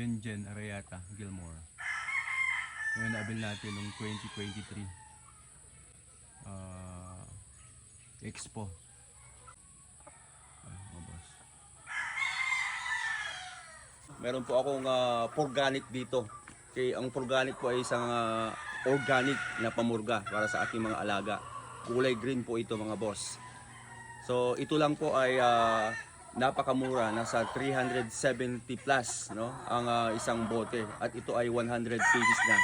Jenjen Arayata Gilmore. Ngayon naabil natin noong 2023 ah, Expo. Ah. Meron po akong ah, organic dito. Okay, ang organic po ay isang ah, organic na pamurga para sa aking mga alaga. Kulay green po ito mga boss. So ito lang po ay ah, napakamura, nasa 370 plus no ang ah, isang bote at ito ay 100 pieces na.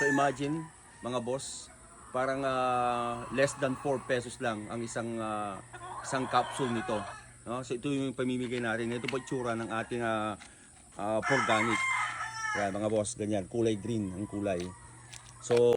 So imagine mga boss, parang ah, less than 4 pesos lang ang isang ah, isang capsule nito. No? So ito yung pamimigay natin. Ito po tsura ng ating ah, ah, organic. Yan mga boss, ganyan, kulay green ang kulay. So,